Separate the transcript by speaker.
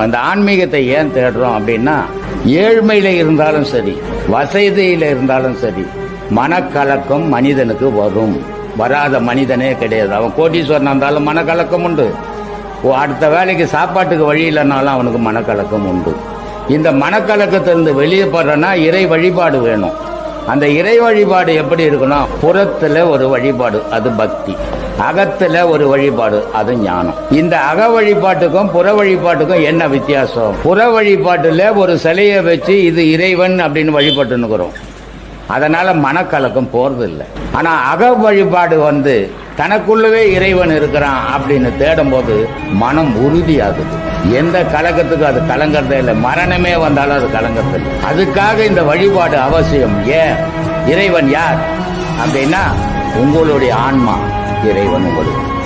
Speaker 1: அந்த ஆன்மீகத்தை ஏன் தேடுறோம் அப்படின்னா ஏழ்மையில இருந்தாலும் சரி வசதியில இருந்தாலும் சரி மனக்கலக்கம் மனிதனுக்கு வரும். வராத மனிதனே கிடையாது. அவன் கோட்டீஸ்வரன் இருந்தாலும் மனக்கலக்கம் உண்டு. அடுத்த வேலைக்கு சாப்பாட்டுக்கு வழி இல்லைனாலும் அவனுக்கு மனக்கலக்கம் உண்டு. இந்த மனக்கலக்கத்திலிருந்து வெளியே போறனா இறை வழிபாடு வேணும். அந்த இறை வழிபாடு எப்படி இருக்குன்னா புறத்துல ஒரு வழிபாடு அது பக்தி. அகத்துல ஒரு வழிபாடு அது ஞானம். இந்த அக வழிபாட்டுக்கும் புற வழிபாட்டுக்கும் என்ன வித்தியாசம்? புற வழிபாட்டுல ஒரு சிலையை வச்சு இது இறைவன் அப்படின்னு வழிபட்டுனுக்குறோம் அதனால மனக்கலக்கம் போறது இல்லை ஆனா அக வழிபாடு வந்து தனக்குள்ளவே இறைவன் இருக்கிறான் அப்படின்னு தேடும்போது மனம் உறுதியாகுது. எந்த கலக்கத்துக்கும் அது கலங்கறதே இல்லை. மரணமே வந்தாலும் அது கலங்கறது இல்லை அதுக்காக இந்த வழிபாடு அவசியம். ஏன்? இறைவன் யார்? அப்படின்னா உங்களுடைய ஆன்மா. இறைவன் உங்களுக்கு